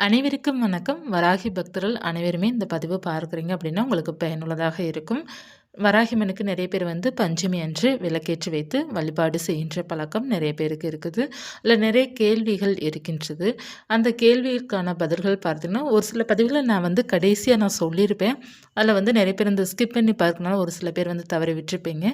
அனைவருக்கும் வணக்கம். வராகி பக்தர்கள் அனைவருமே இந்த பதிவு பார்க்குறீங்க அப்படின்னா உங்களுக்கு பயனுள்ளதாக இருக்கும். வராகிமனுக்கு நிறைய பேர் வந்து பஞ்சமி அன்று விளக்கேற்றி வைத்து வழிபாடு செய்கின்ற பழக்கம் நிறைய பேருக்கு இருக்குது. இல்லை நிறைய கேள்விகள் இருக்கின்றது. அந்த கேள்விக்கான பதில்கள் பார்த்திங்கன்னா ஒரு சில பதிவுகளை நான் வந்து கடைசியாக நான் சொல்லியிருப்பேன். அதில் வந்து நிறைய பேர் இந்த ஸ்கிப் பண்ணி பார்க்கனால ஒரு சில பேர் வந்து தவறி விட்டுருப்பீங்க.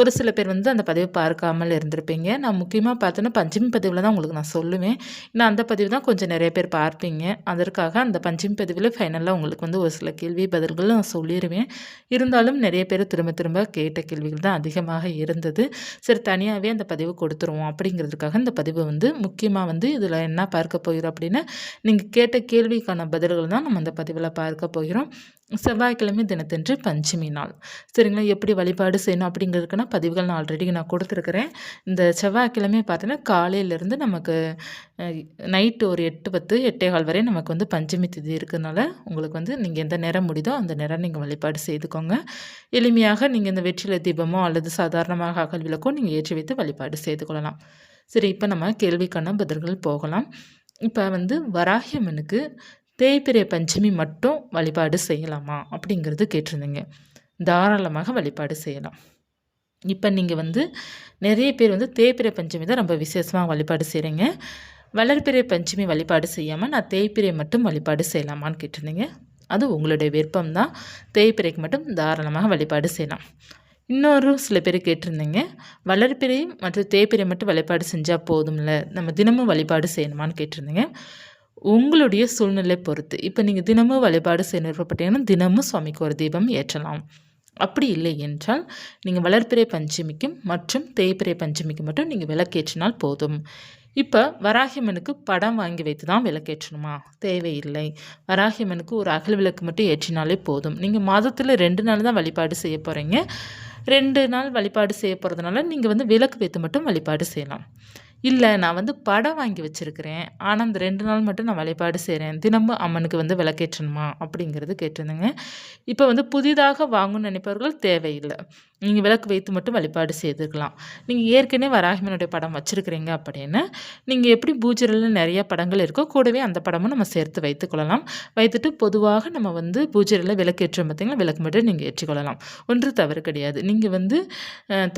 ஒரு சில பேர் வந்து அந்த பதிவை பார்க்காமல் இருந்திருப்பீங்க. நான் முக்கியமாக பார்த்தோன்னா பஞ்சமி பதிவில் தான் உங்களுக்கு நான் சொல்லுவேன். நான் அந்த பதிவு தான் கொஞ்சம் நிறைய பேர் பார்ப்பீங்க. அதற்காக அந்த பஞ்சமி பதிவில் ஃபைனலாக உங்களுக்கு வந்து ஒரு சில கேள்வி பதில்கள் நான் சொல்லிடுவேன் இருந்தாலும் நிறைய பேர் திரும்ப திரும்ப கேட்ட கேள்விகள் தான் அதிகமாக இருந்தது. சரி தனியாகவே அந்த பதிவு கொடுத்துருவோம் அப்படிங்கிறதுக்காக இந்த பதிவு வந்து முக்கியமாக வந்து இதில் என்ன பார்க்க போகிறோம் அப்படின்னா நீங்கள் கேட்ட கேள்விக்கான பதில்கள் தான் நம்ம அந்த பதிவில் பார்க்க போகிறோம். செவ்வாய்க்கிழமை தினத்தன்று பஞ்சமி நாள். சரிங்களா? எப்படி வழிபாடு செய்யணும் அப்படிங்கிறதுக்குன்னா பதிவுகள் நான் ஆல்ரெடி நான் கொடுத்துருக்குறேன். இந்த செவ்வாய்க்கிழமை பார்த்தீங்கன்னா காலையிலேருந்து நமக்கு நைட்டு ஒரு எட்டு பத்து எட்டே கால் வரை நமக்கு வந்து பஞ்சமி திதி இருக்கிறதுனால உங்களுக்கு வந்து நீங்கள் எந்த நேரம் முடியுதோ அந்த நேரம் நீங்கள் வழிபாடு செய்துக்கோங்க. எளிமையாக நீங்கள் இந்த வெற்றிலை தீபமோ அல்லது சாதாரணமாக அகல் விளக்கோ நீங்கள் ஏற்றி வைத்து வழிபாடு செய்து கொள்ளலாம் சரி இப்போ நம்ம கேள்விக்கான பதில்கள் போகலாம். இப்போ வந்து வராகியம்மனுக்கு தேய்பிரை பஞ்சமி மட்டும் வழிபாடு செய்யலாமா? அப்படிங்கிறது கேட்டிருந்தீங்க. தாராளமாக வழிபாடு செய்யலாம். இப்போ நீங்கள் வந்து நிறைய பேர் வந்து தேய்பிரை பஞ்சமி தான் ரொம்ப விசேஷமாக வழிபாடு செய்கிறீங்க வளர்பிறை பஞ்சமி வழிபாடு செய்யாமல் நான் தேய்பிரை மட்டும் வழிபாடு செய்யலாமான்னு கேட்டிருந்தீங்க. அது உங்களுடைய விருப்பம் தான். தேய்பிரைக்கு மட்டும் தாராளமாக வழிபாடு செய்யலாம். இன்னொரு சில பேர் கேட்டிருந்தீங்க. வளர்பிறை மற்றும் தேய்பிரை மட்டும் வழிபாடு செஞ்சால் போதும்ல? நம்ம தினமும் வழிபாடு செய்யணுமான்னு கேட்டிருந்தீங்க. உங்களுடைய சூழ்நிலை பொறுத்து. இப்போ நீங்கள் தினமும் வழிபாடு செய்ய விருப்பப்பட்டீங்கன்னா தினமும் சுவாமிக்கு ஒரு தீபம் ஏற்றலாம். அப்படி இல்லை என்றால் நீங்கள் வளர்ப்பிறை பஞ்சமிக்கும் மற்றும் தேய்பிறை பஞ்சமிக்கும் மட்டும் நீங்கள் விளக்கேற்றினால் போதும். இப்போ வராகியம்மனுக்கு படம் வாங்கி வைத்து தான் விளக்கேற்றணுமா? தேவையில்லை. வராகியம்மனுக்கு ஒரு அகல் விளக்கு மட்டும் ஏற்றினாலே போதும். நீங்கள் மாதத்தில் ரெண்டு நாள் தான் வழிபாடு செய்ய போகிறீங்க ரெண்டு நாள் வழிபாடு செய்ய போகிறதுனால நீங்கள் வந்து விளக்கு வைத்து மட்டும் வழிபாடு செய்யலாம். இல்லை நான் வந்து படம் வாங்கி வச்சுருக்கிறேன். ஆனால் அந்த ரெண்டு நாள் மட்டும் நான் வழிபாடு செய்கிறேன் தினமும் அம்மனுக்கு வந்து விளக்கேற்றணுமா? அப்படிங்கிறது கேட்டிருந்தேங்க. இப்போ வந்து புதிதாக வாங்கணும்னு நினைப்பவர்கள் தேவையில்லை. நீங்கள் விளக்கு வைத்து மட்டும் வழிபாடு செய்துக்கலாம். நீங்கள் ஏற்கனவே வராகிமனுடைய படம் வச்சுருக்கிறீங்க அப்படின்னு நீங்கள் எப்படி பூஜையில் நிறைய படங்கள் இருக்கோ கூடவே அந்த படமும் நம்ம சேர்த்து வைத்துக்கொள்ளலாம் வைத்துட்டு பொதுவாக நம்ம வந்து பூஜையில் விளக்கேற்றும் பார்த்தீங்கன்னா விளக்கு மட்டும் நீங்கள் ஏற்றிக்கொள்ளலாம். ஒன்று தவறு கிடையாது. நீங்கள் வந்து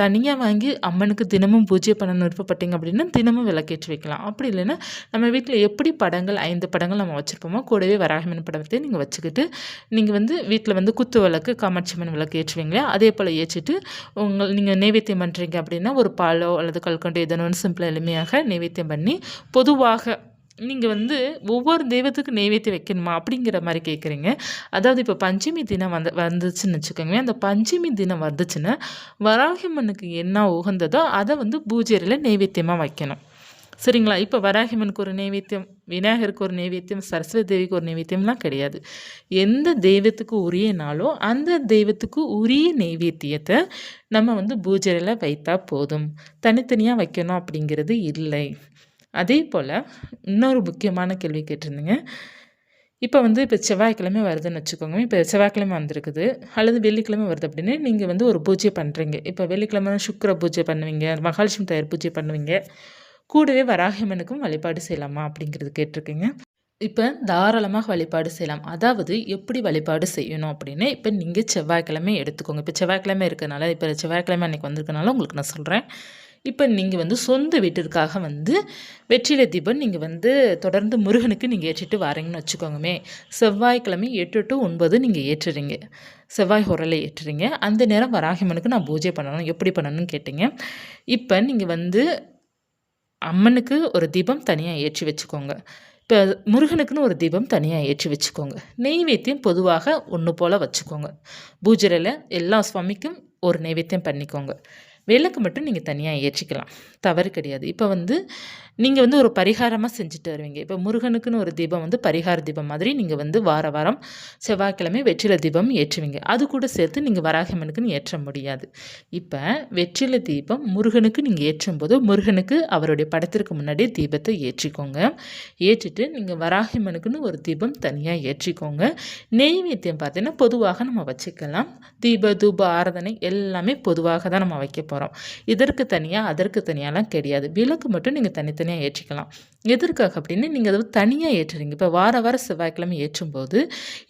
தனியாக வாங்கி அம்மனுக்கு தினமும் பூஜை பண்ண விருப்பப்பட்டீங்க அப்படின்னா தினமும் விளக்கேற்றி வைக்கலாம். அப்படி இல்லைன்னா நம்ம வீட்டில் எப்படி படங்கள் ஐந்து படங்கள் நம்ம வச்சுருப்போமோ கூடவே வராகிமன் படத்தையும் நீங்கள் வச்சுக்கிட்டு நீங்கள் வந்து வீட்டில் வந்து குத்து விளக்கு காமாட்சிமன் விளக்கு ஏற்றுவீங்களா அதே போல் ஏற்றிட்டு வச்சுட்டு உங்கள் நீங்கள் நைவேத்தியம் பண்ணுறீங்க அப்படின்னா ஒரு பாலோ அல்லது கல்கண்டு எதனோ சிம்பிளாக எளிமையாக நைவேத்தியம் பண்ணி பொதுவாக நீங்கள் வந்து ஒவ்வொரு தெய்வத்துக்கு நைவேத்தியம் வைக்கணுமா அப்படிங்கிற மாதிரி கேட்குறீங்க அதாவது இப்போ பஞ்சமி தினம் வந்து வந்துச்சுன்னு வச்சுக்கோங்க அந்த பஞ்சமி தினம் வந்துச்சுன்னா வராகிமனுக்கு என்ன உகந்ததோ அதை வந்து பூஜையில் நைவேத்தியமாக வைக்கணும். சரிங்களா? இப்போ வராகிமனுக்கு ஒரு நைவேத்தியம் விநாயகருக்கு ஒரு நைவேத்தியம் சரஸ்வதி தேவிக்கு ஒரு நைவேத்தியம்லாம் கிடையாது. எந்த தெய்வத்துக்கு உரிய நாளோ அந்த தெய்வத்துக்கு உரிய நைவேத்தியத்தை நம்ம வந்து பூஜையில் வைத்தா போதும். தனித்தனியாக வைக்கணும் அப்படிங்கிறது இல்லை. அதே போல் இன்னொரு முக்கியமான கேள்வி கேட்டிருந்தீங்க. இப்போ வந்து இப்போ செவ்வாய்க்கிழமை வருதுன்னு வச்சுக்கோங்க. இப்போ செவ்வாய்க்கிழமை வந்திருக்குது. அல்லது வெள்ளிக்கிழமை வருது அப்படின்னு நீங்கள் வந்து ஒரு பூஜை பண்ணுறீங்க இப்போ வெள்ளிக்கிழமை சுக்கர பூஜை பண்ணுவீங்க மகாலட்சுமி தயார் பூஜை பண்ணுவீங்க. கூடவே வராகியம்மனுக்கும் வழிபாடு செய்யலாமா அப்படிங்கிறது கேட்டிருக்கீங்க. இப்போ தாராளமாக வழிபாடு செய்யலாம். அதாவது எப்படி வழிபாடு செய்யணும் அப்படின்னு இப்போ நீங்கள் செவ்வாய்க்கிழமை எடுத்துக்கோங்க. இப்போ செவ்வாய்க்கிழமை இருக்கிறனால இப்போ செவ்வாய்க்கிழமை அன்றைக்கி வந்திருக்கனால உங்களுக்கு நான் சொல்கிறேன் இப்போ நீங்கள் வந்து சொந்த வீட்டிற்காக வந்து வெற்றிலை தீபம் நீங்கள் வந்து தொடர்ந்து முருகனுக்கு நீங்கள் ஏற்றிட்டு வரீங்கன்னு வச்சுக்கோங்கமே. செவ்வாய்க்கிழமை எட்டு டு ஒன்பது நீங்கள் ஏற்றுறீங்க. செவ்வாய் உரலை ஏற்றுறீங்க. அந்த நேரம் வராகிமனுக்கு நான் பூஜை பண்ணணும். எப்படி பண்ணணும்னு கேட்டிங்க. இப்போ நீங்கள் வந்து அம்மனுக்கு ஒரு தீபம் தனியாக ஏற்றி வச்சுக்கோங்க. இப்போ முருகனுக்குன்னு ஒரு தீபம் தனியாக ஏற்றி வச்சுக்கோங்க. நெய்வேத்தியம் பொதுவாக ஒன்று போல் வச்சுக்கோங்க. பூஜையில் எல்லா சுவாமிக்கும் ஒரு நைவேத்தியம் பண்ணிக்கோங்க. விளக்கு மட்டும் நீங்கள் தனியாக ஏற்றிக்கலாம். தவறு கிடையாது. இப்போ வந்து நீங்கள் வந்து ஒரு பரிகாரமாக செஞ்சுட்டு வருவீங்க. இப்போ முருகனுக்குன்னு ஒரு தீபம் வந்து பரிகார தீபம் மாதிரி நீங்கள் வந்து வார வாரம் செவ்வாய்க்கிழமை வெற்றில தீபம் ஏற்றுவீங்க. அது கூட சேர்த்து நீங்கள் வராகமனுக்குன்னு ஏற்ற முடியாது. இப்போ வெற்றில தீபம் முருகனுக்கு நீங்கள் ஏற்றும் போது முருகனுக்கு அவருடைய படத்திற்கு முன்னாடியே தீபத்தை ஏற்றிக்கோங்க. ஏற்றிட்டு நீங்கள் வராகிமனுக்குன்னு ஒரு தீபம் தனியாக ஏற்றிக்கோங்க. நெய்வேத்தியம் பார்த்தீங்கன்னா பொதுவாக நம்ம வச்சுக்கலாம். தீப தூப ஆராதனை எல்லாமே பொதுவாக தான் நம்ம வைக்க போகிறோம் இதற்கு தனியாக அதற்கு தனியாலாம் கிடையாது. விளக்கு மட்டும் நீங்கள் தனித்தனி தனித்தனியாக ஏற்றிக்கலாம். எதற்காக அப்படின்னு நீங்கள் அதை தனியாக ஏற்றுறீங்க. இப்போ வார வார செவ்வாய்க்கிழமை ஏற்றும்போது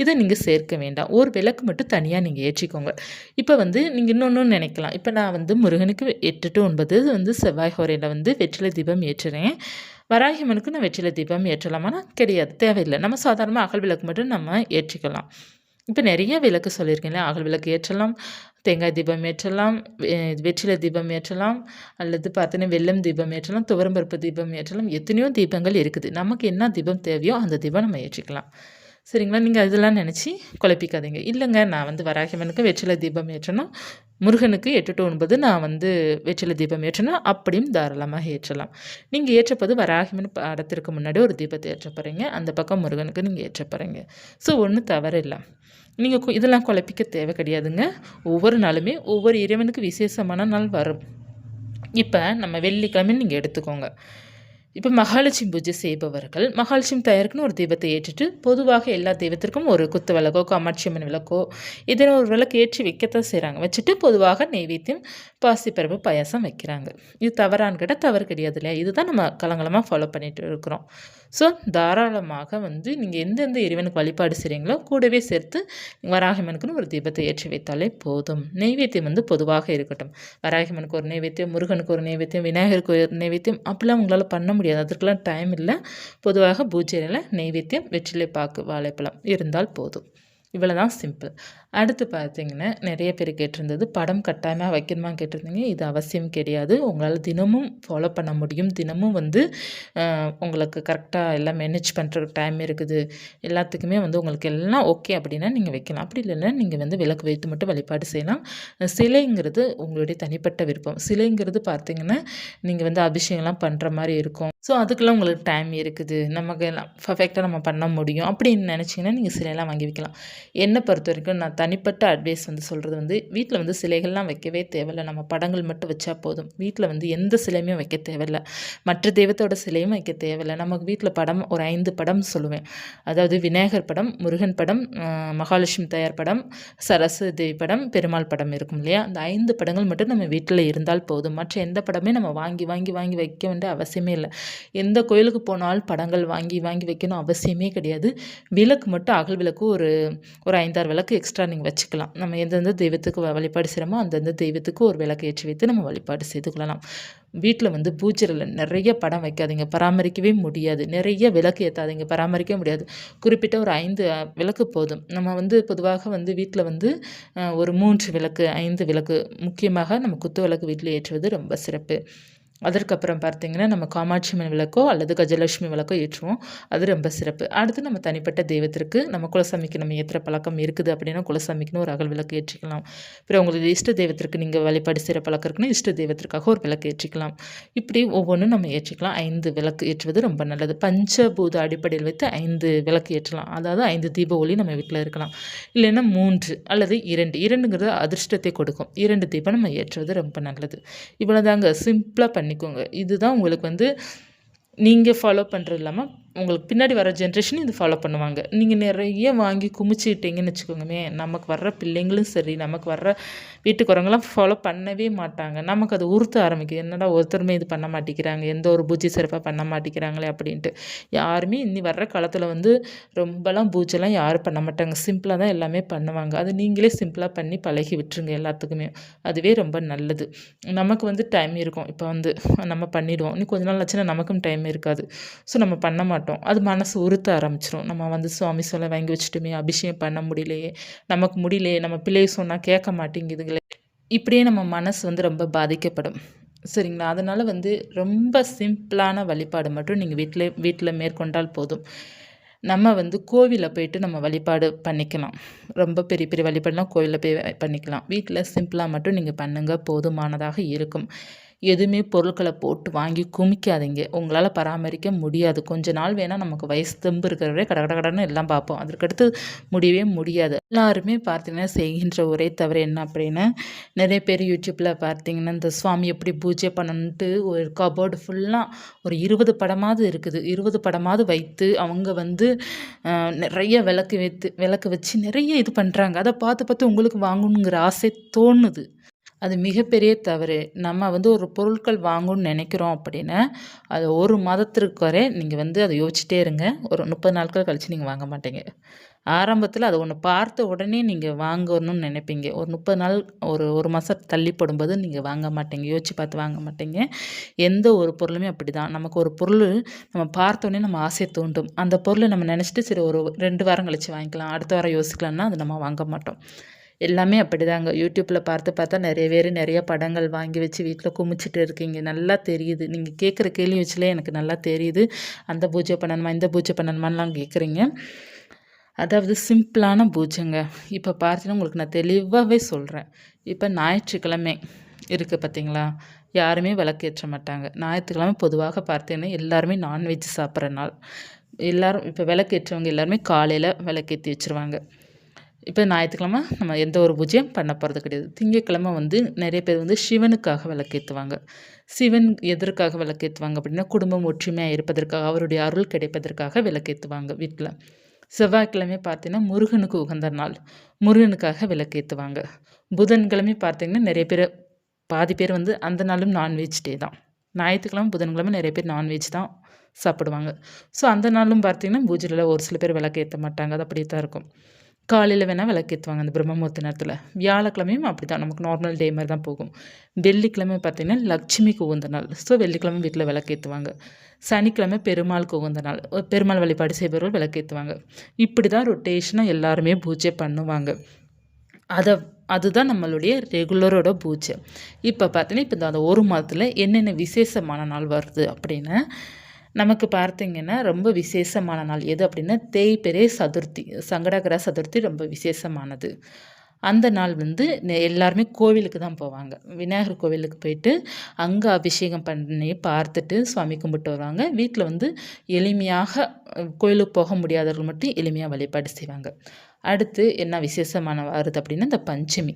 இதை நீங்கள் சேர்க்க வேண்டாம். ஒரு விளக்கு மட்டும் தனியாக நீங்கள் ஏற்றிக்கோங்க. இப்போ வந்து நீங்கள் இன்னொன்று நினைக்கலாம். இப்போ நான் வந்து முருகனுக்கு எட்டு டு ஒன்பது வந்து செவ்வாய் ஹோரையில் வந்து வெற்றிலை தீபம் ஏற்றுறேன். வராகிமனுக்கு நான் வெற்றிலை தீபம் ஏற்றலாமானா கிடையாது. தேவையில்லை. நம்ம சாதாரணமாக அகல் விளக்கு மட்டும் நம்ம ஏற்றிக்கலாம். இப்போ நிறைய விளக்கு சொல்லியிருக்கேன் அகல் விளக்கு ஏற்றலாம். தேங்காய் தீபம் ஏற்றலாம் வெற்றிலை தீபம் ஏற்றலாம் அல்லது பார்த்தீங்கன்னா வெள்ளம் தீபம் ஏற்றலாம் துவரம்பருப்பு தீபம் ஏற்றலாம் எத்தனையோ தீபங்கள் இருக்குது. நமக்கு என்ன தீபம் தேவையோ அந்த தீபம் நம்ம ஏற்றிக்கலாம். சரிங்களா? நீங்கள் அதெல்லாம் நினச்சி குழப்பிக்காதீங்க. இல்லைங்க நான் வந்து வராகிமனுக்கு வெற்றிலை தீபம் ஏற்றணும் முருகனுக்கு எட்டு டு ஒன்பது நான் வந்து வெற்றிலை தீபம் ஏற்றணும் அப்படியும் தாராளமாக ஏற்றலாம். நீங்கள் ஏற்றப்போது வராகிமன் படத்திற்கு முன்னாடி ஒரு தீபத்தை ஏற்ற போகிறீங்க அந்த பக்கம் முருகனுக்கு நீங்கள் ஏற்ற போகிறீங்க ஸோ ஒன்றும் தவறு இல்லை நீங்கள் இதெல்லாம் குழப்பிக்க தேவை கிடையாதுங்க. ஒவ்வொரு நாளுமே ஒவ்வொரு இறைவனுக்கு விசேஷமான நாள் வரும். இப்போ நம்ம வெள்ளிக்கிழமை நீங்கள் எடுத்துக்கோங்க. இப்போ மகாலட்சுமி பூஜை செய்பவர்கள் மகாலட்சுமி தயாருக்குன்னு ஒரு தெய்வத்தை ஏற்றிட்டு பொதுவாக எல்லா தெய்வத்திற்கும் ஒரு குத்து விளக்கோ காமாட்சியம்மன் விளக்கோ இதில் ஒரு விளக்கு ஏற்றி வைக்கத்தான் செய்கிறாங்க வச்சுட்டு பொதுவாக நெய்வேத்தியம் பாசிப்பருப்பு பாயாசம் வைக்கிறாங்க. இது தவறான்னு கேட்டால் தவறு கிடையாது இல்லையா? இதுதான் நம்ம கலங்கலமாக ஃபாலோ பண்ணிட்டு இருக்கிறோம். ஸோ தாராளமாக வந்து நீங்கள் எந்தெந்த இறைவனுக்கு வழிபாடு செய்கிறீங்களோ கூடவே சேர்த்து வராகிமனுக்குன்னு ஒரு தீபத்தை ஏற்றி வைத்தாலே போதும். நெய்வேத்தியம் வந்து பொதுவாக இருக்கட்டும். வராகிமனுக்கு ஒரு நெய்வேத்தியம் முருகனுக்கு ஒரு நெய்வேத்தியம் விநாயகருக்கு ஒரு நெய்வேத்தியம் அப்படிலாம் உங்களால் பண்ண முடியாது. அதற்கெல்லாம் டைம் இல்லை. பொதுவாக பூஜையில் நெய்வேத்தியம் வெற்றிலை பாக்கு வாழைப்பழம் இருந்தால் போதும். இவ்வளோ தான் சிம்பிள் அடுத்து பார்த்தீங்கன்னா நிறைய பேர் கேட்டிருந்தது படம் கட்டாயமாக வைக்கணுமா கேட்டிருந்தீங்க. இது அவசியம் கிடையாது. உங்களால் தினமும் ஃபாலோ பண்ண முடியும். தினமும் வந்து உங்களுக்கு கரெக்டாக எல்லாம் மேனேஜ் பண்ணுற டைம் இருக்குது. எல்லாத்துக்குமே வந்து உங்களுக்கு எல்லாம் ஓகே அப்படின்னா நீங்கள் வைக்கலாம். அப்படி இல்லைன்னா நீங்கள் வந்து விளக்கு வைத்து மட்டும் வழிபாடு செய்யலாம். சிலைங்கிறது உங்களுடைய தனிப்பட்ட விருப்பம். சிலைங்கிறது பார்த்தீங்கன்னா நீங்கள் வந்து அபிஷேகம்லாம் பண்ணுற மாதிரி இருக்கும். ஸோ அதுக்கெல்லாம் உங்களுக்கு டைம் இருக்குது. நமக்கு எல்லாம் பர்ஃபெக்டாக நம்ம பண்ண முடியும். அப்படின்னு நினச்சிங்கன்னா நீங்கள் சிலையெல்லாம் வாங்கி வைக்கலாம். என்னை பொறுத்த வரைக்கும் நான் தனிப்பட்ட அட்வைஸ் வந்து சொல்கிறது வந்து வீட்டில் வந்து சிலைகள்லாம் வைக்கவே தேவையில்லை. நம்ம படங்கள் மட்டும் வச்சா போதும். வீட்டில் வந்து எந்த சிலையுமே வைக்க தேவையில்லை. மற்ற தெய்வத்தோட சிலையும் வைக்க தேவையில்லை. நமக்கு வீட்டில் படம் ஒரு ஐந்து படம் சொல்லுவேன். அதாவது விநாயகர் படம் முருகன் படம் மகாலட்சுமி தயார் படம் சரஸ்வதி படம் பெருமாள் படம் இருக்கும் இல்லையா? அந்த ஐந்து படங்கள் மட்டும் நம்ம வீட்டில் இருந்தால் போதும். மற்ற எந்த படமே நம்ம வாங்கி வாங்கி வாங்கி வைக்க வேண்டிய அவசியமே இல்லை. எந்த கோயிலுக்கு போனாலும் படங்கள் வாங்கி வாங்கி வைக்கணும் அவசியமே கிடையாது. விளக்கு மட்டும் அகல் விளக்கு ஒரு ஒரு ஐந்தாறு விளக்கு எக்ஸ்ட்ரா நீங்கள் வச்சுக்கலாம். நம்ம எந்தெந்த தெய்வத்துக்கு வழிபாடு செய்கிறோமோ அந்தந்த தெய்வத்துக்கு ஒரு விளக்கு ஏற்றி வைத்து நம்ம வழிபாடு செய்து கொள்ளலாம். வீட்டில் வந்து பூஜையில் நிறைய படம் வைக்காதீங்க. பராமரிக்கவே முடியாது. நிறைய விளக்கு ஏற்றாதீங்க பராமரிக்க முடியாது. குறிப்பிட்ட ஒரு ஐந்து விளக்கு போதும். நம்ம வந்து பொதுவாக வந்து வீட்டில் வந்து ஒரு மூன்று விளக்கு ஐந்து விளக்கு முக்கியமாக நம்ம குத்து விளக்கு வீட்டில் ஏற்றுவது ரொம்ப சிறப்பு. அதற்கப்புறம் பார்த்திங்கன்னா நம்ம காமாட்சி அம்மன் விளக்கோ அல்லது கஜலட்சுமி விளக்கோ ஏற்றுவோம். அது ரொம்ப சிறப்பு. அடுத்து நம்ம தனிப்பட்ட தெய்வத்திற்கு நம்ம குலசாமிக்கு நம்ம ஏற்றுற பழக்கம் இருக்குது அப்படின்னா குலசாமிக்குன்னு ஒரு அகல் விளக்கு ஏற்றிக்கலாம். அப்புறம் உங்களுக்கு இஷ்ட தெய்வத்திற்கு நீங்கள் வழிபாடு செய்கிற பழக்கம் இருக்குன்னா இஷ்ட தெய்வத்திற்காக ஒரு விளக்கு ஏற்றிக்கலாம். இப்படி ஒவ்வொன்றும் நம்ம ஏற்றிக்கலாம். ஐந்து விளக்கு ஏற்றுவது ரொம்ப நல்லது. பஞ்சபூத அடிப்படையில் வைத்து ஐந்து விளக்கு ஏற்றலாம். அதாவது ஐந்து தீப ஒளி நம்ம வீட்டில் இருக்கலாம். இல்லைன்னா மூன்று அல்லது இரண்டு. இரண்டுங்கிறது அதிர்ஷ்டத்தை கொடுக்கும். இரண்டு தீபம் நம்ம ஏற்றுவது ரொம்ப நல்லது. இவ்வளோதாங்க சிம்பிளாக பண்ணி பண்ணிக்கோங்க. இதுதான் உங்களுக்கு வந்து நீங்கள் ஃபாலோ பண்ணுறது இல்லாமல் உங்களுக்கு பின்னாடி வர ஜென்ரேஷன் இது ஃபாலோ பண்ணுவாங்க. நீங்கள் நிறைய வாங்கி குமிச்சுக்கிட்டீங்கன்னு வச்சுக்கோங்கமே நமக்கு வர்ற பிள்ளைங்களும் சரி நமக்கு வர்ற வீட்டுக்குறவங்களாம் ஃபாலோ பண்ணவே மாட்டாங்க. நமக்கு அது உறுத்த ஆரம்பிக்கும் என்னடா ஒருத்தருமே இது பண்ண மாட்டேங்கிறாங்க. எந்த ஒரு பூஜை சிறப்பாக பண்ண மாட்டேங்கிறாங்களே அப்படின்ட்டு. யாருமே இன்னி வர்ற காலத்தில் வந்து ரொம்பலாம் பூஜைலாம் யாரும் பண்ண மாட்டாங்க. சிம்பிளாக தான் எல்லாமே பண்ணுவாங்க. அது நீங்களே சிம்பிளாக பண்ணி பழகி விட்டுருங்க எல்லாத்துக்குமே. அதுவே ரொம்ப நல்லது. நமக்கு வந்து டைம் இருக்கும். இப்போ வந்து நம்ம பண்ணிவிடுவோம் இன்னும் கொஞ்ச நாள் ஆச்சுன்னா நமக்கும் டைம் இருக்காது. ஸோ நம்ம பண்ண மாட்டோம். மாட்டோம். அது மனசு உறுத்த ஆரம்பிச்சிடும் நம்ம வந்து சுவாமி சொல்ல வாங்கி வச்சுட்டுமே அபிஷேகம் பண்ண முடியலையே நமக்கு முடியலையே நம்ம பிள்ளைய சொன்னால் கேட்க மாட்டேங்குதுங்களே. இப்படியே நம்ம மனசு வந்து ரொம்ப பாதிக்கப்படும். சரிங்களா? அதனால் வந்து ரொம்ப சிம்பிளான வழிபாடு மட்டும் நீங்கள் வீட்டில் வீட்டில் மேற்கொண்டால் போதும். நம்ம வந்து கோவிலில் போயிட்டு நம்ம வழிபாடு பண்ணிக்கலாம். ரொம்ப பெரிய பெரிய வழிபாடுலாம் கோவிலில் போய் பண்ணிக்கலாம். வீட்டில் சிம்பிளாக மட்டும் நீங்கள் பண்ணுங்கள் போதுமானதாக இருக்கும். எதுவுமே பொருட்களை போட்டு வாங்கி குமிக்காதீங்க. உங்களால் பராமரிக்க முடியாது. கொஞ்ச நாள் வேணால் நமக்கு வயசு தெம்பு இருக்கிறவரே கட கட கடன்னு எல்லாம் பார்ப்போம். அதற்கடுத்து முடியவே முடியாது. எல்லாருமே பார்த்தீங்கன்னா செய்கின்ற ஒரே தவிர என்ன அப்படின்னா நிறைய பேர் யூடியூப்பில் பார்த்தீங்கன்னா இந்த சுவாமி எப்படி பூஜை பண்ணணுன்ட்டு ஒரு கபோர்டு ஃபுல்லாக ஒரு இருபது படமாவது இருக்குது. இருபது படமாவது வைத்து அவங்க வந்து நிறைய விளக்கு வைத்து விளக்கு வச்சு நிறைய இது பண்ணுறாங்க அதை பார்த்து பார்த்து உங்களுக்கு வாங்கணுங்கிற ஆசை தோணுது. அது மிகப்பெரிய தவறு. நம்ம வந்து ஒரு பொருட்கள் வாங்கணும்னு நினைக்கிறோம் அப்படின்னா, அது ஒரு மாதத்திற்கு வரை நீங்கள் வந்து அதை யோசிச்சுட்டே இருங்க. ஒரு 30 நாட்கள் கழித்து நீங்கள் வாங்க மாட்டீங்க. ஆரம்பத்தில் அதை ஒன்று பார்த்த உடனே நீங்கள் வாங்கணும்னு நினைப்பீங்க ஒரு 30 நாள் ஒரு ஒரு மாதம் தள்ளி போடும்போது வாங்க மாட்டீங்க. யோசிச்சு பார்த்து வாங்க மாட்டீங்க. எந்த ஒரு பொருளுமே அப்படிதான். நமக்கு ஒரு பொருள் நம்ம பார்த்த உடனே நம்ம ஆசையை தூண்டும். அந்த பொருளை நம்ம நினச்சிட்டு சரி ஒரு ரெண்டு வாரம் கழித்து வாங்கிக்கலாம். அடுத்த வாரம் யோசிக்கலாம்னா, அது நம்ம வாங்க மாட்டோம். எல்லாமே அப்படிதாங்க. யூடியூப்பில் பார்த்து பார்த்தா நிறைய பேர் நிறைய படங்கள் வாங்கி வச்சு வீட்டில் குமிச்சிட்டு இருக்கீங்க. நல்லா தெரியுது. நீங்கள் கேட்குற கேள்வி வச்சுலே எனக்கு நல்லா தெரியுது. அந்த பூஜை பண்ணணுமா? இந்த பூஜை பண்ணணுமான்லாம் கேட்குறீங்க. அதாவது சிம்பிளான பூஜைங்க. இப்போ பார்த்தீங்கன்னா, உங்களுக்கு நான் தெளிவாகவே சொல்கிறேன் இப்போ ஞாயிற்றுக்கிழமை இருக்குது பார்த்தீங்களா? யாருமே விளக்கேற்ற மாட்டாங்க. ஞாயிற்றுக்கிழமை பொதுவாக பார்த்தீங்கன்னா, எல்லாருமே நான்வெஜ் சாப்பிட்ற நாள். எல்லாரும் இப்போ விளக்கேற்றவங்க எல்லாருமே காலையில் விளக்கேற்றி வச்சுருவாங்க. இப்போ ஞாயிற்றுக்கிழமை நம்ம எந்த ஒரு பூஜையும் பண்ண போகிறது கிடையாது. திங்கக்கிழமை வந்து நிறைய பேர் வந்து சிவனுக்காக விளக்கேற்றுவாங்க சிவன் எதற்காக விளக்கேற்றுவாங்க அப்படின்னா, குடும்பம் ஒற்றுமையாக இருப்பதற்காக, அவருடைய அருள் கிடைப்பதற்காக விளக்கேற்றுவாங்க வீட்டில் செவ்வாய்க்கிழமை பார்த்தீங்கன்னா, முருகனுக்கு உகந்த நாள். முருகனுக்காக விளக்கேற்றுவாங்க புதன்கிழமை பார்த்தீங்கன்னா, நிறைய பேர் பாதி பேர் வந்து அந்த நாளும் நான்வெஜ் டே தான். ஞாயிற்றுக்கிழமை, புதன்கிழமை நிறைய பேர் நான்வெஜ் தான் சாப்பிடுவாங்க. ஸோ அந்த நாளும் பார்த்தீங்கன்னா, பூஜையில ஒரு சில பேர் விளக்கேற்ற மாட்டாங்க. அது அப்படி தான் இருக்கும். காலையில் வேணால் விளக்கேற்றுவாங்க அந்த பிரம்ம நேரத்தில் வியாழக்கிழமையும் அப்படி தான் நமக்கு நார்மல் டே மாதிரி தான் போகும். வெள்ளிக்கிழமை பார்த்தீங்கன்னா, லட்சுமிக்கு உகந்த நாள். ஸோ வெள்ளிக்கிழமை வீட்டில் விளக்கேற்றுவாங்க சனிக்கிழமை பெருமாளுக்கு உகந்த நாள். பெருமாள் வழிபாடு செய்பவர்கள் விளக்கேற்றுவாங்க இப்படி தான் ரொட்டேஷனாக எல்லாருமே பூஜை பண்ணுவாங்க. அதை அதுதான் நம்மளுடைய ரெகுலரோட பூஜை. இப்போ பார்த்தீங்கன்னா, இந்த அந்த ஒரு மாதத்தில் என்னென்ன விசேஷமான நாள் வருது அப்படின்னு, நமக்கு பார்த்தீங்கன்னா, ரொம்ப விசேஷமான நாள் எது அப்படின்னா, தேய்பிறை சதுர்த்தி. சங்கடகர சதுர்த்தி ரொம்ப விசேஷமானது. அந்த நாள் வந்து எல்லாருமே கோவிலுக்கு தான் போவாங்க. விநாயகர் கோவிலுக்கு போயிட்டு, அங்கே அபிஷேகம் பண்ணி பார்த்துட்டு சாமி கும்பிட்டு வருவாங்க. வீட்டில் வந்து எளிமையாக கோயிலுக்கு போக முடியாதவர்கள் மட்டும் எளிமையாக வழிபாடு செய்வாங்க. அடுத்து என்ன விசேஷமான வருது அப்படின்னா, இந்த பஞ்சமி.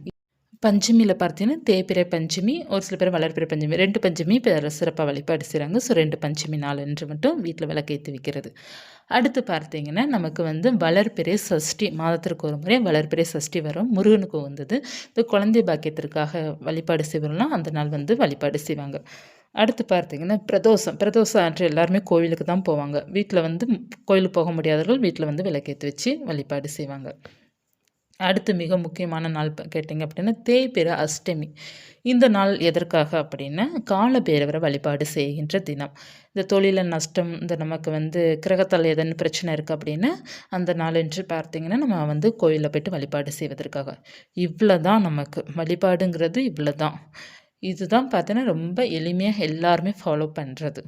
பஞ்சமியில் பார்த்தீங்கன்னா, தேய்பிறை பஞ்சமி, ஒரு சில பேர் வளர்பிறை பஞ்சமி ரெண்டு பஞ்சமி இப்போ சிறப்பாக வழிபாடு செய்கிறாங்க ஸோ ரெண்டு பஞ்சமி நாளன்று மட்டும் வீட்டில் விளக்கேற்றி வைக்கிறது. அடுத்து பார்த்தீங்கன்னா, நமக்கு வந்து வளர்பிறை சஷ்டி மாதத்திற்கு ஒரு முறை வளர்பிறை சஷ்டி வரும். முருகனுக்கு வந்தது இந்த குழந்தை பாக்கியத்திற்காக வழிபாடு செய்வோம்னா அந்த நாள் வந்து வழிபாடு செய்வாங்க. அடுத்து பார்த்தீங்கன்னா, பிரதோஷம். பிரதோஷம் அன்று எல்லாருமே கோவிலுக்கு தான் போவாங்க. வீட்டில் வந்து கோயிலுக்கு போக முடியாதவர்கள் வீட்டில் வந்து விளக்கேற்றி வச்சு வழிபாடு செய்வாங்க. அடுத்து மிக முக்கியமான நாள் கேட்டிங்க அப்படின்னா, தேய்பிறை அஷ்டமி. இந்த நாள் எதற்காக அப்படின்னா, காலபேரவரை வழிபாடு செய்கின்ற தினம். இந்த தொழிலில் நஷ்டம், இந்த நமக்கு வந்து கிரகத்தால் ஏதேனும் பிரச்சனை இருக்குது அப்படின்னா, அந்த நாளன்று பார்த்தீங்கன்னா, நம்ம வந்து கோயிலில் போய்ட்டு வழிபாடு செய்வதற்காக. இவ்வளோ தான் நமக்கு. வழிபாடுங்கிறது இவ்வளோ தான் இதுதான் பார்த்தீங்கன்னா, ரொம்ப எளிமையாக எல்லாருமே ஃபாலோ பண்ணுறது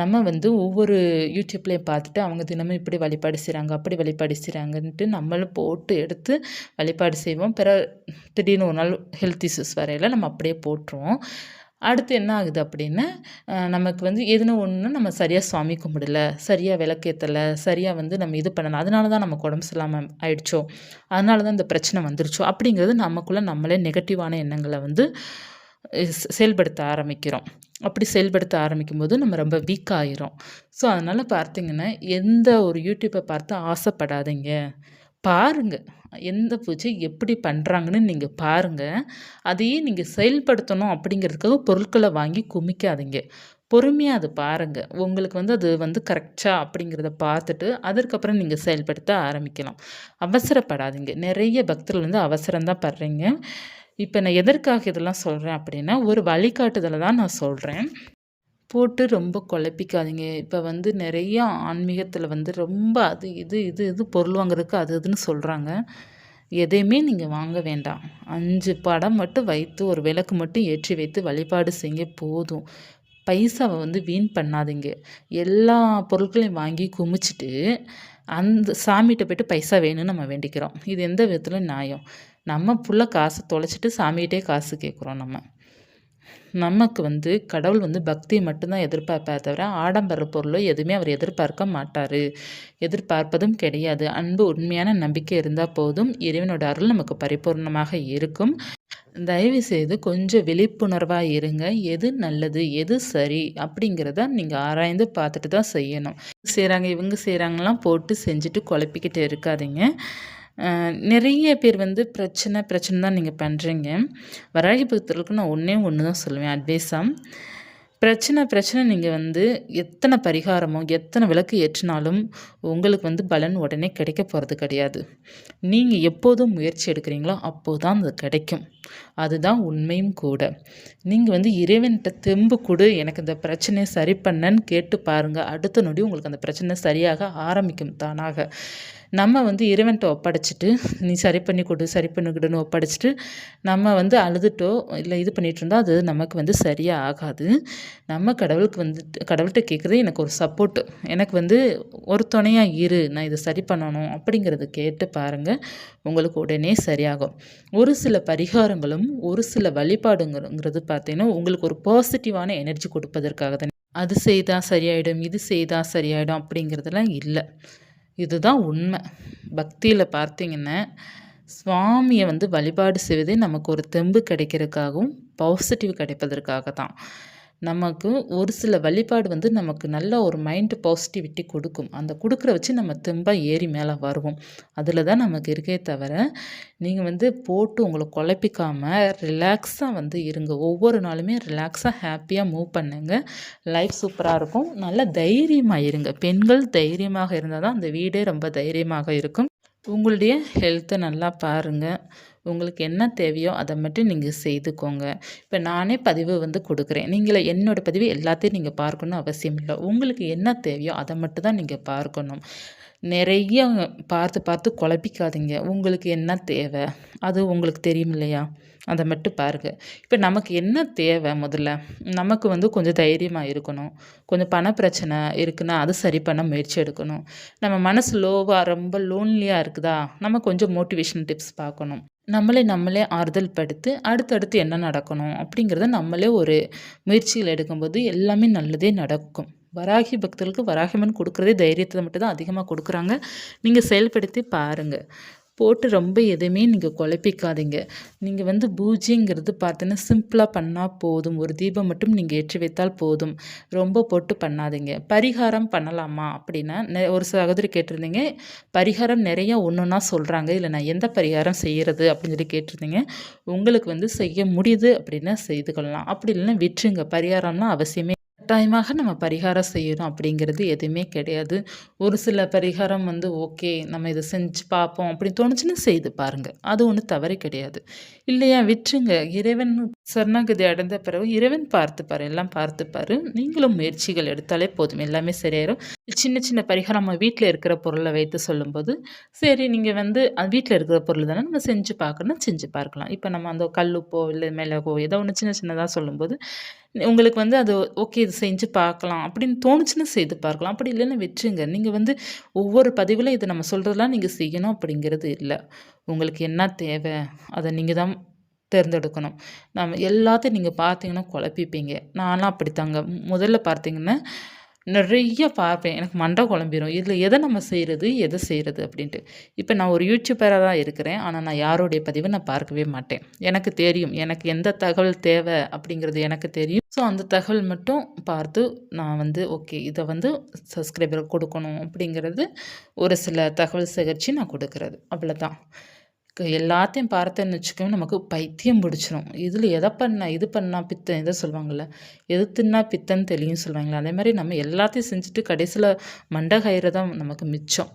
நம்ம வந்து ஒவ்வொரு யூடியூப்லேயும் பார்த்துட்டு, அவங்க தினமும் இப்படி வழிபாடு செய்கிறாங்க அப்படி வழிபாடு செய்கிறாங்கன்ட்டு நம்மளும் போட்டு எடுத்து வழிபாடு செய்வோம். பிற திடீர்னு ஒரு நாள் ஹெல்த் இஷ்யூஸ் வரையில் நம்ம அப்படியே போட்டுருவோம். அடுத்து என்ன ஆகுது அப்படின்னா, நமக்கு வந்து எதுனா ஒன்று நம்ம சரியாக சாமி கும்பிடல, சரியாக விளக்கேற்றலை சரியாக வந்து நம்ம இது பண்ணலை அதனால தான் நமக்கு உடம்பு சரியில்லாமல் ஆயிடுச்சோ, அதனால தான் இந்த பிரச்சனை வந்துருச்சோ, அப்படிங்கிறது நமக்குள்ளே நம்மளே நெகட்டிவான எண்ணங்களை வந்து செயல்படுத்த ஆரம்பிக்கிறோம். அப்படி செயல்படுத்த ஆரம்பிக்கும்போது நம்ம ரொம்ப வீக் ஆகிரும் ஸோ அதனால் பார்த்தீங்கன்னா, எந்த ஒரு யூடியூப்பை பார்த்து ஆசைப்படாதீங்க. பாருங்கள் எந்த பூஜை எப்படி பண்ணுறாங்கன்னு நீங்கள் பாருங்கள் அதையே நீங்கள் செயல்படுத்தணும் அப்படிங்கிறதுக்காக பொருட்களை வாங்கி குமிக்காதீங்க. பொறுமையாக அது பாருங்க. உங்களுக்கு வந்து அது வந்து கரெக்டாக அப்படிங்கிறத பார்த்துட்டு, அதற்கப்புறம் நீங்கள் செயல்படுத்த ஆரம்பிக்கலாம். அவசரப்படாதீங்க. நிறைய பக்தர்கள் வந்து அவசரம் தான் படுறீங்க. இப்போ நான் எதற்காக இதெல்லாம் சொல்கிறேன் அப்படின்னா, ஒரு வழிகாட்டுதலை தான் நான் சொல்கிறேன் போட்டு ரொம்ப குழப்பிக்காதீங்க. இப்போ வந்து நிறையா ஆன்மீகத்தில் வந்து ரொம்ப அது இது இது இது பொருள் வாங்குறதுக்கு அது இதுன்னு சொல்கிறாங்க எதையுமே நீங்கள் வாங்க வேண்டாம். அஞ்சு படம் மட்டும் வைத்து, ஒரு விளக்கு மட்டும் ஏற்றி வைத்து வழிபாடு செய்ய போதும். பைசாவை வந்து வீண் பண்ணாதீங்க. எல்லா பொருட்களையும் வாங்கி குமிச்சிட்டு அந்த சாமிட்ட போயிட்டு பைசா வேணும்னு நம்ம வேண்டிக்கிறோம். இது எந்த விதத்தில நியாயம்? நம்ம புள்ள காசை தொலைச்சிட்டு சாமிகிட்டே காசு கேட்குறோம் நம்ம. நமக்கு வந்து கடவுள் வந்து பக்தி மட்டும்தான் தான் தவிர, ஆடம்பர பொருளோ எதுவுமே அவர் எதிர்பார்க்க மாட்டார் எதிர்பார்ப்பதும் கிடையாது. அன்பு, உண்மையான நம்பிக்கை இருந்தால் போதும். இறைவனோட அருள் நமக்கு பரிபூரணமாக இருக்கும். தயவு செய்து கொஞ்சம் விழிப்புணர்வாக இருங்க. எது நல்லது, எது சரி அப்படிங்கிறத நீங்கள் ஆராய்ந்து பார்த்துட்டு தான் செய்யணும். செய்கிறாங்க இவங்க செய்கிறாங்கலாம் போட்டு செஞ்சுட்டு குழப்பிக்கிட்டு இருக்காதீங்க. நிறைய பேர் வந்து பிரச்சனை பிரச்சனை தான் நீங்கள் பண்ணுறீங்க வராகி பக்தர்களுக்கு நான் ஒன்றே ஒன்று தான் சொல்லுவேன் அட்வைஸாக பிரச்சனை பிரச்சனை நீங்கள் வந்து எத்தனை பரிகாரமோ எத்தனை விளக்கு ஏற்றினாலும் உங்களுக்கு வந்து பலன் உடனே கிடைக்க போகிறது கிடையாது. நீங்கள் எப்போதும் முயற்சி எடுக்கிறீங்களோ அப்போது தான் அது கிடைக்கும். அதுதான் உண்மையும் கூட. நீங்கள் வந்து இறைவன்கிட்ட தெம்பு கொடு எனக்கு இந்த பிரச்சனையை சரி பண்ணன்னு கேட்டு பாருங்கள் அடுத்த நொடி உங்களுக்கு அந்த பிரச்சனை சரியாக ஆரம்பிக்கும் தானாக. நம்ம வந்து இறைவன்ட்ட ஒப்படைச்சிட்டு நீ சரி பண்ணி கொடு சரி பண்ணிக்கிடுன்னு ஒப்படைச்சிட்டு நம்ம வந்து அழுதுட்டோ இல்லை இது பண்ணிகிட்டு இருந்தால் அது நமக்கு வந்து சரியாக ஆகாது. நம்ம கடவுளுக்கு வந்துட்டு கடவுள்கிட்ட கேட்குறது எனக்கு ஒரு சப்போர்ட்டு எனக்கு வந்து ஒரு துணையாக இரு நான் இதை சரி பண்ணணும் அப்படிங்கிறத கேட்டு பாருங்கள் உங்களுக்கு உடனே சரியாகும். ஒரு சில பரிகாரங்களும் ஒரு சில வழிபாடுங்கிறது பார்த்தீங்கன்னா உங்களுக்கு ஒரு பாசிட்டிவான எனர்ஜி கொடுப்பதற்காக தான். அது செய்தால் சரியாயிடும் இது செய்தால் சரியாயிடும் அப்படிங்கிறதெல்லாம் இல்லை. இதுதான் உண்மை. பக்தியில் பார்த்தீங்கன்னா சுவாமியை வந்து வழிபாடு செய்வதே நமக்கு ஒரு தெம்பு கிடைக்கிறதுக்காகவும் பாசிட்டிவ் கிடைப்பதற்காக தான் நமக்கு ஒரு சில வழிபாடு வந்து நமக்கு நல்ல ஒரு மைண்டு பாசிட்டிவிட்டி கொடுக்கும். அந்த கொடுக்குற வச்சு நம்ம தெம்பாக ஏறி மேலே வருவோம். அதில் தான் நமக்கு இருக்கே தவிர நீங்கள் வந்து போட்டு உங்களை குழப்பிக்காமல் ரிலாக்ஸாக வந்து இருங்க. ஒவ்வொரு நாளுமே ரிலாக்ஸாக ஹாப்பியாக மூவ் பண்ணுங்க. லைஃப் சூப்பராக இருக்கும். நல்ல தைரியமாக இருங்க. பெண்கள் தைரியமாக இருந்தால் தான் அந்த வீடே ரொம்ப தைரியமாக இருக்கும். உங்களுடைய ஹெல்த்தை நல்லா பாருங்கள் உங்களுக்கு என்ன தேவையோ அதை மட்டும் நீங்கள் செய்துக்கோங்க. இப்போ நானே பதிவு வந்து கொடுக்குறேன். நீங்களே என்னோடய பதிவு எல்லாத்தையும் நீங்கள் பார்க்கணும் அவசியம் இல்லை. உங்களுக்கு என்ன தேவையோ அதை மட்டும் தான் நீங்கள் பார்க்கணும். நிறைய பார்த்து பார்த்து குழப்பிக்காதீங்க. உங்களுக்கு என்ன தேவை? அது உங்களுக்கு தெரியும் இல்லையா? அதை மட்டும் பாருங்கள் இப்போ நமக்கு என்ன தேவை முதல்ல? நமக்கு வந்து கொஞ்சம் தைரியமாக இருக்கணும். கொஞ்சம் பண பிரச்சனை இருக்குன்னா அது சரி பண்ண முயற்சி எடுக்கணும். நம்ம மனசு லோவாக ரொம்ப லோன்லியாக இருக்குதா? நம்ம கொஞ்சம் மோட்டிவேஷன் டிப்ஸ் பார்க்கணும். நம்மளே நம்மளே ஆறுதல் படுத்து அடுத்தடுத்து என்ன நடக்கணும் அப்படிங்கிறத நம்மளே ஒரு முயற்சிகள் எடுக்கும்போது எல்லாமே நல்லதே நடக்கும். வராகி பக்தர்களுக்கு வராகிமன் கொடுக்குறதே தைரியத்தை மட்டும் தான் அதிகமாக கொடுக்குறாங்க. நீங்கள் செயல்படுத்தி பாருங்கள் போட்டு ரொம்ப எதுவுமே நீங்கள் குழப்பிக்காதீங்க. நீங்கள் வந்து பூஜைங்கிறது பார்த்தீங்கன்னா சிம்பிளாக பண்ணால் போதும். ஒரு தீபம் மட்டும் நீங்கள் ஏற்றி வைத்தால் போதும். ரொம்ப போட்டு பண்ணாதீங்க. பரிகாரம் பண்ணலாமா அப்படின்னா ஒரு சகோதரி கேட்டிருந்தீங்க பரிகாரம் நிறைய ஒன்று ஒன்றா சொல்கிறாங்க இல்லை நான் எந்த பரிகாரம் செய்கிறது அப்படின்னு சொல்லி கேட்டிருந்தீங்க. உங்களுக்கு வந்து செய்ய முடியுது அப்படின்னா செய்து கொள்ளலாம். அப்படி இல்லைன்னா விட்டுருங்க. பரிகாரம்லாம் அவசியமே கட்டாயமாக நம்ம பரிகாரம் செய்யணும் அப்படிங்கிறது எதுவுமே கிடையாது. ஒரு சில பரிகாரம் வந்து ஓகே நம்ம இதை செஞ்சு பார்ப்போம் அப்படின்னு தோணுச்சுன்னு செய்து பாருங்கள் அது ஒன்றும் தவறு கிடையாது. இல்லையா விட்டுருங்க. இறைவன் சரணாகதி அடைந்த பிறகு இறைவன் பார்த்துப்பார் எல்லாம் பார்த்துப்பார். நீங்களும் முயற்சிகள் எடுத்தாலே போதும். எல்லாமே சரியாயிரும். சின்ன சின்ன பரிகாரம் நம்ம வீட்டில் இருக்கிற பொருளை வைத்து சொல்லும்போது சரி நீங்கள் வந்து வீட்டில் இருக்கிற பொருள் தானே நம்ம செஞ்சு பார்க்கணும் செஞ்சு பார்க்கலாம். இப்போ நம்ம அந்த கல்லுப்போ இல்லை மிளகோ ஏதோ ஒன்று சின்ன சின்னதாக சொல்லும்போது உங்களுக்கு வந்து அது ஓகே இது செஞ்சு பார்க்கலாம். அப்படின்னு தோணுச்சுன்னு செய்து பார்க்கலாம். அப்படி இல்லைன்னு வச்சுங்க நீங்கள் வந்து ஒவ்வொரு பதிவில் இதை நம்ம சொல்கிறதெல்லாம் நீங்கள் செய்யணும் அப்படிங்கிறது இல்லை. உங்களுக்கு என்ன தேவை அதை நீங்கள் தான் தேர்ந்தெடுக்கணும். நம்ம எல்லாத்தையும் நீங்கள் பார்த்தீங்கன்னா குழப்பிப்பீங்க. நானும் அப்படித்தாங்க. முதல்ல பார்த்தீங்கன்னா நிறைய பார்ப்பேன். எனக்கு மண்டை குழம்பிடும் இதில் எதை நம்ம செய்கிறது எதை செய்கிறது அப்படின்ட்டு. இப்போ நான் ஒரு யூடியூபராக தான் இருக்கிறேன். ஆனால் நான் யாருடைய பதிவை நான் பார்க்கவே மாட்டேன். எனக்கு தெரியும். எனக்கு எந்த தகவல் தேவை அப்படிங்கிறது எனக்கு தெரியும். ஸோ அந்த தகவல் மட்டும் பார்த்து நான் வந்து ஓகே இதை வந்து சப்ஸ்கிரைபர் கொடுக்கணும். அப்படிங்கிறது ஒரு சில தகவல் சேகரித்து நான் கொடுக்குறது. அவ்வளோதான் எல்லாத்தையும் பார்த்தேன்னு வச்சுக்கோங்க நமக்கு பைத்தியம் பிடிச்சிரும். இதில் எதை பண்ணால் இது பண்ணால் பித்தம் எதை சொல்லுவாங்கள்ல எது தின்னா பித்தன் தெரியும் சொல்லுவாங்களே அதே மாதிரி நம்ம எல்லாத்தையும் செஞ்சுட்டு கடைசியில் மண்டை தான் நமக்கு மிச்சம்.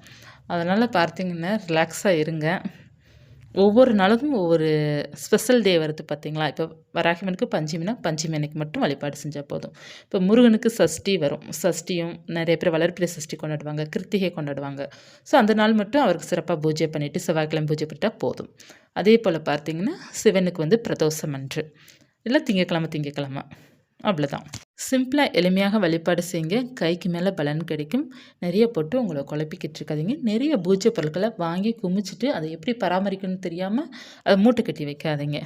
அதனால் பார்த்திங்கன்னா ரிலாக்ஸாக இருங்க. ஒவ்வொரு நாளுக்கும் ஒவ்வொரு ஸ்பெஷல் டே வருது பார்த்தீங்களா இப்போ வராகிமனுக்கு பஞ்சமினா பஞ்சமி மட்டும் வழிபாடு செஞ்சால் போதும். இப்போ முருகனுக்கு சஷ்டி வரும். சஷ்டியும் நிறைய பேர் வளர்ப்பிலை சஷ்டி கொண்டாடுவாங்க கிருத்திகை கொண்டாடுவாங்க. ஸோ அந்த நாள் மட்டும் அவருக்கு சிறப்பாக பூஜை பண்ணிவிட்டு செவ்வாய்க்கிழமை பூஜை பண்ணிட்டால் போதும். அதே போல் பார்த்திங்கன்னா சிவனுக்கு வந்து பிரதோஷம் அன்று. இல்லை திங்கக்கிழமை திங்கக்கிழமை அவ்வளோதான் சிம்பிளாக எளிமையாக வழிபாடு செய்யுங்க. கைக்கு மேலே பலன் கிடைக்கும். நிறைய போட்டு உங்களை குழப்பிக்கிட்டு இருக்காதிங்க. நிறைய பூஜை பொருட்களை வாங்கி குமிச்சிட்டு அதை எப்படி பராமரிக்கணும்னு தெரியாமல் அதை மூட்டை கட்டி வைக்காதீங்க.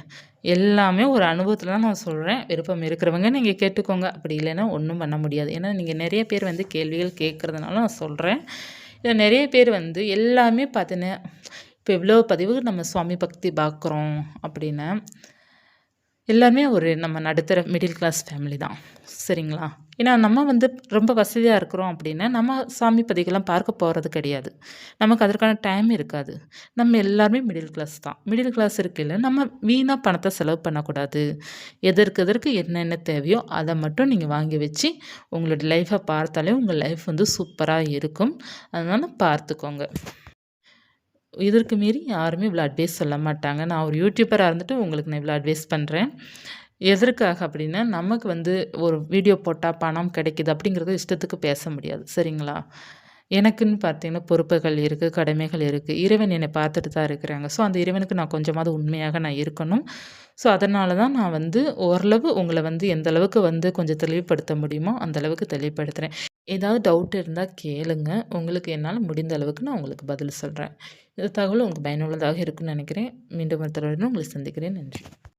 எல்லாமே ஒரு அனுபவத்தில் தான் நான் சொல்கிறேன் விருப்பம் இருக்கிறவங்க நீங்கள் கேட்டுக்கோங்க. அப்படி இல்லைன்னா ஒன்றும் பண்ண முடியாது. ஏன்னா நீங்கள் நிறைய பேர் வந்து கேள்விகள் கேட்குறதுனால நான் சொல்கிறேன் இதில் நிறைய பேர் வந்து எல்லாமே பார்த்தீங்கன்னா இப்போ இவ்வளோ பதிவு நம்ம சுவாமி பக்தி பார்க்குறோம் அப்படின்னு எல்லாருமே ஒரு நம்ம நடுத்தர மிடில் கிளாஸ் ஃபேமிலி தான். சரிங்களா? ஏன்னா நம்ம வந்து ரொம்ப வசதியாக இருக்கிறோம் அப்படின்னா நம்ம சாமி பதிகள்லாம் பார்க்க போகிறது கிடையாது. நமக்கு அதற்கான டைம் இருக்காது. நம்ம எல்லாருமே மிடில் கிளாஸ் தான். மிடில் கிளாஸ் இருக்கையில் நம்ம வீணாக பணத்தை செலவு பண்ணக்கூடாது. எதற்கு எதற்கு என்னென்ன தேவையோ அதை மட்டும் நீங்கள் வாங்கி வச்சு உங்களோட லைஃப்பை பார்த்தாலே உங்கள் லைஃப் வந்து சூப்பராக இருக்கும். அதனால் பார்த்துக்கோங்க. இதற்கு மீறி யாருமே இவ்வளோ அட்வைஸ் சொல்ல மாட்டாங்க. நான் ஒரு யூடியூபராக இருந்துட்டு உங்களுக்கு நான் இவ்வளோ அட்வைஸ் பண்ணுறேன் எதற்காக அப்படின்னா நமக்கு வந்து ஒரு வீடியோ போட்டால் பணம் கிடைக்குது அப்படிங்கிறது இஷ்டத்துக்கு பேச முடியாது. சரிங்களா? எனக்குன்னு பார்த்தீங்கன்னா பொறுப்புகள் இருக்குது கடமைகள் இருக்குது இறைவன் என்னை பார்த்துட்டு தான் இருக்கிறாங்க. ஸோ அந்த இறைவனுக்கு நான் கொஞ்சமாவது உண்மையாக நான் இருக்கணும். ஸோ அதனால தான் நான் வந்து ஓரளவு உங்களை வந்து எந்த அளவுக்கு வந்து கொஞ்சம் தெளிவுபடுத்த முடியுமோ அந்த அளவுக்கு தெளிவுபடுத்துகிறேன் ஏதாவது டவுட் இருந்தால் கேளுங்க. உங்களுக்கு என்னால் முடிந்த அளவுக்கு நான் உங்களுக்கு பதில் சொல்கிறேன் இந்த தகவல் உங்களுக்கு பயனுள்ளதாக இருக்குன்னு நினைக்கிறேன். மீண்டும் ஒரு தடவை உங்களை சந்திக்கிறேன். நன்றி.